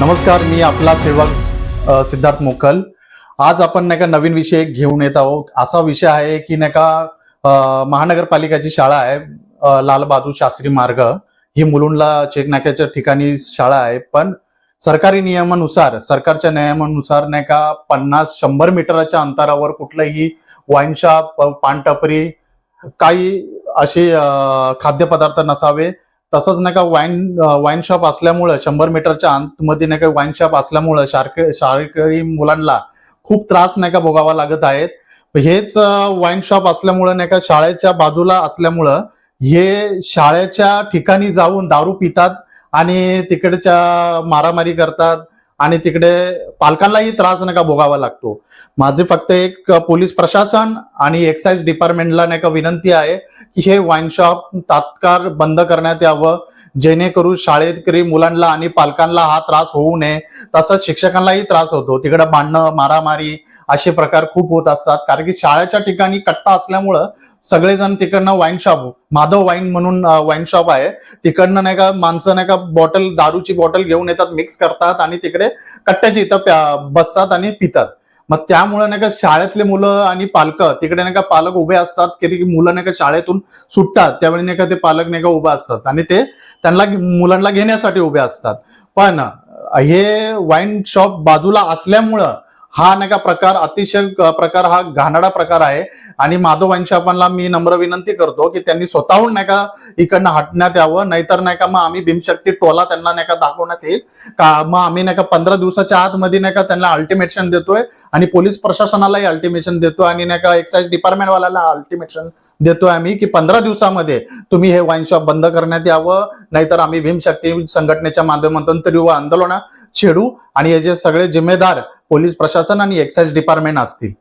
नमस्कार मी आपला सेवक सिद्धार्थ मोकल. आज आपण नाही का नवीन विषय घेऊन येत आहोत. असा विषय आहे की नाही का महानगरपालिकाची शाळा आहे लालबहादूर शास्त्री मार्ग. ही मुलुंडला चेकनाक्याच्या ठिकाणी शाळा आहे पण सरकारी नियमानुसार सरकारच्या नियमानुसार नाही का पन्नास शंभर मीटरच्या अंतरावर कुठलंही वाईन शॉप पानटपरी काही असे खाद्यपदार्थ नसावे. तसंच नाही का वाईन वाईन शॉप असल्यामुळं शंभर मीटरच्या आतमध्ये नाही का वाईन शॉप असल्यामुळं शारक शाळकरी मुलांना खूप त्रास नाही का भोगावा लागत आहेत. हेच वाईन शॉप असल्यामुळं नाही का शाळेच्या बाजूला असल्यामुळं हे शाळेच्या ठिकाणी जाऊन दारू पितात आणि तिकडच्या मारामारी करतात. आणि तिकडे पालकांनाही त्रास नाही का भोगावा लागतो. माझे फक्त एक पोलीस प्रशासन आणि एक्साईज डिपार्टमेंटला नाही का विनंती आहे की हे वाईन शॉप तात्काळ बंद करण्यात यावं. जेणेकरून शाळेकरी मुलांना आणि पालकांना हा त्रास होऊ नये. तसंच शिक्षकांनाही त्रास होतो. तिकडं भांडणं मारामारी असे प्रकार खूप होत असतात. कारण की शाळेच्या ठिकाणी कट्टा असल्यामुळं सगळेजण तिकडनं वाईन शॉप माधव वाईन म्हणून वाईन शॉप आहे. तिकडनं नाही का माणसं नाही का बॉटल दारूची बॉटल घेऊन येतात मिक्स करतात आणि तिकडे कट्ट्याची इथं बसतात आणि पितात. मग त्यामुळे नाही का शाळेतले मुलं आणि पालक तिकडे नाही का पालक उभे असतात की मुलं नाही का शाळेतून सुटतात त्यावेळी नाही का ते पालक नाही का उभे असतात. आणि ते त्यांना मुलांना घेण्यासाठी उभे असतात. पण हे वाईन शॉप बाजूला असल्यामुळं हा नाही का प्रकार अतिशय प्रकार हा घाणडा प्रकार आहे. आणि माधव वाईन शॉपांना मी नम्र विनंती करतो की त्यांनी स्वतःहून नाही का इकडनं हटण्यात यावं. नाहीतर नाही का मग आम्ही भीमशक्ती टोला त्यांना नाही का दाखवण्यात येईल. का मग आम्ही नाही का पंधरा दिवसाच्या आतमध्ये नाही का त्यांना अल्टिमेशन देतोय आणि पोलीस प्रशासनालाही अल्टिमेशन देतो आणि नाही का एक्साईज डिपार्टमेंटवाल्याला अल्टिमेशन देतोय आम्ही की पंधरा दिवसामध्ये तुम्ही हे वाईन शॉप बंद करण्यात यावं. नाहीतर आम्ही भीमशक्ती संघटनेच्या माध्यमातून तीव्र आंदोलन छेडू. आणि याचे सगळे जिम्मेदार पोलीस प्रशासन आणि एक्साईज डिपार्टमेंट असतील.